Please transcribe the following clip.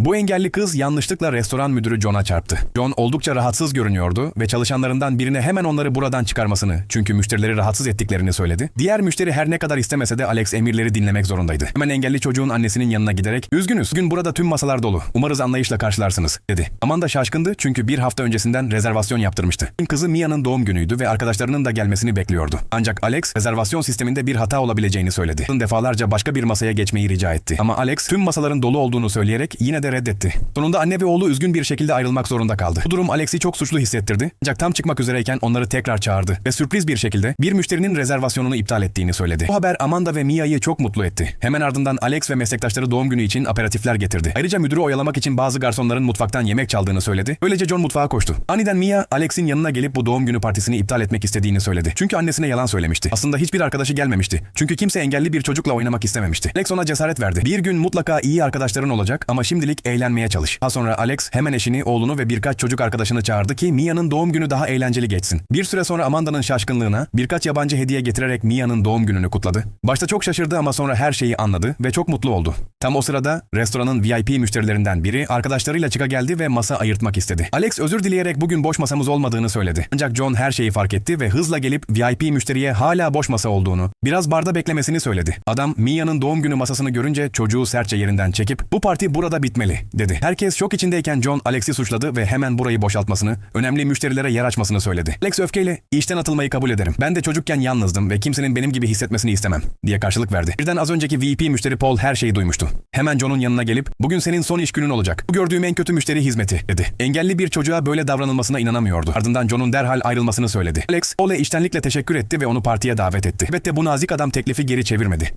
Bu engelli kız yanlışlıkla restoran müdürü John'a çarptı. John oldukça rahatsız görünüyordu ve çalışanlarından birine hemen onları buradan çıkarmasını çünkü müşterileri rahatsız ettiklerini söyledi. Diğer müşteri her ne kadar istemese de Alex emirleri dinlemek zorundaydı. Hemen engelli çocuğun annesinin yanına giderek "Üzgünüz, bugün burada tüm masalar dolu. Umarız anlayışla karşılarsınız." dedi. Amanda şaşkındı çünkü bir hafta öncesinden rezervasyon yaptırmıştı. Kızı Mia'nın doğum günüydü ve arkadaşlarının da gelmesini bekliyordu. Ancak Alex rezervasyon sisteminde bir hata olabileceğini söyledi. Defalarca başka bir masaya geçmeyi rica etti. Ama Alex tüm masaların dolu olduğunu söyleyerek yine de reddetti. Sonunda anne ve oğlu üzgün bir şekilde ayrılmak zorunda kaldı. Bu durum Alex'i çok suçlu hissettirdi. Ancak tam çıkmak üzereyken onları tekrar çağırdı ve sürpriz bir şekilde bir müşterinin rezervasyonunu iptal ettiğini söyledi. Bu haber Amanda ve Mia'yı çok mutlu etti. Hemen ardından Alex ve meslektaşları doğum günü için aperatifler getirdi. Ayrıca müdürü oyalamak için bazı garsonların mutfaktan yemek çaldığını söyledi. Böylece John mutfağa koştu. Aniden Mia, Alex'in yanına gelip bu doğum günü partisini iptal etmek istediğini söyledi. Çünkü annesine yalan söylemişti. Aslında hiçbir arkadaşı gelmemişti. Çünkü kimse engelli bir çocukla oynamak istememişti. Alex ona cesaret verdi. Bir gün mutlaka iyi arkadaşların olacak ama şimdilik eğlenmeye çalış. Daha sonra Alex hemen eşini, oğlunu ve birkaç çocuk arkadaşını çağırdı ki Mia'nın doğum günü daha eğlenceli geçsin. Bir süre sonra Amanda'nın şaşkınlığına birkaç yabancı hediye getirerek Mia'nın doğum gününü kutladı. Başta çok şaşırdı ama sonra her şeyi anladı ve çok mutlu oldu. Tam o sırada restoranın VIP müşterilerinden biri arkadaşlarıyla çıka geldi ve masa ayırtmak istedi. Alex özür dileyerek bugün boş masamız olmadığını söyledi. Ancak John her şeyi fark etti ve hızla gelip VIP müşteriye hala boş masa olduğunu, biraz barda beklemesini söyledi. Adam Mia'nın doğum günü masasını görünce çocuğu sertçe yerinden çekip bu parti burada bitmeli dedi. Herkes şok içindeyken John Alex'i suçladı ve hemen burayı boşaltmasını, önemli müşterilere yer açmasını söyledi. Alex öfkeyle işten atılmayı kabul ederim. Ben de çocukken yalnızdım ve kimsenin benim gibi hissetmesini istemem diye karşılık verdi. Birden az önceki VIP müşteri Paul her şeyi duymuştu. Hemen John'un yanına gelip bugün senin son iş günün olacak. Bu gördüğüm en kötü müşteri hizmeti dedi. Engelli bir çocuğa böyle davranılmasına inanamıyordu. Ardından John'un derhal ayrılmasını söyledi. Alex Paul'e iştenlikle teşekkür etti ve onu partiye davet etti. Elbette bu nazik adam teklifi geri çevirmedi.